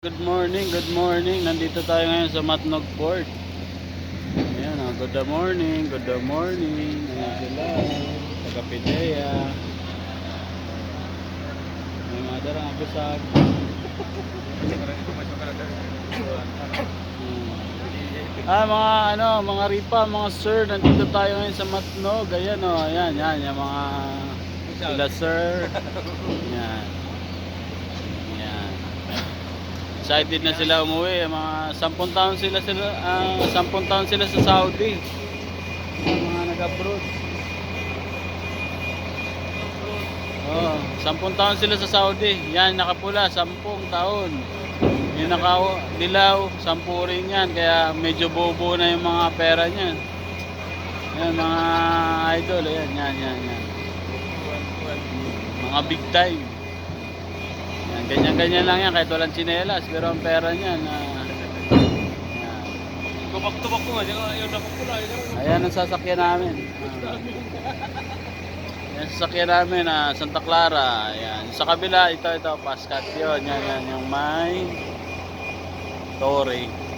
Good morning, good morning. Nandito tayo ngayon sa Matnog Port. Ayan, oh, good morning, good morning. Ayan sila. Taga Pidea. May mga darang abusag. Ah, mga ano, mga ripa, mga sir, nandito tayo ngayon sa Matnog. Ayan oh, ayan, yan, yung mga sila sir. Ayan. Excited na sila umuwi. Mga 10 taon sila sila, ah, 10 taon sila sa Saudi. Mga nag-abroad. Oh, 10 taon sila sa Saudi. Yan nakapula 10 taon. Yung naka-dilaw, 10 rin yan. Kaya medyo bobo na yung mga pera niyan. Yan mga idol, yan, yan, yan, yan. Mga big time. Yan, ganyan-ganyan lang yan kahit walang tsinelas. Pero ang pera niyan, ah, yan. Tubak-tubak ko nga, di ka ayaw na. Ayan ang sasakyan namin. Ah. Yan ang sasakyan namin, ah, Santa Clara. Ayan. Sa kabila, ito, ito, Pascat yun. Yan, yan, yung may Torre.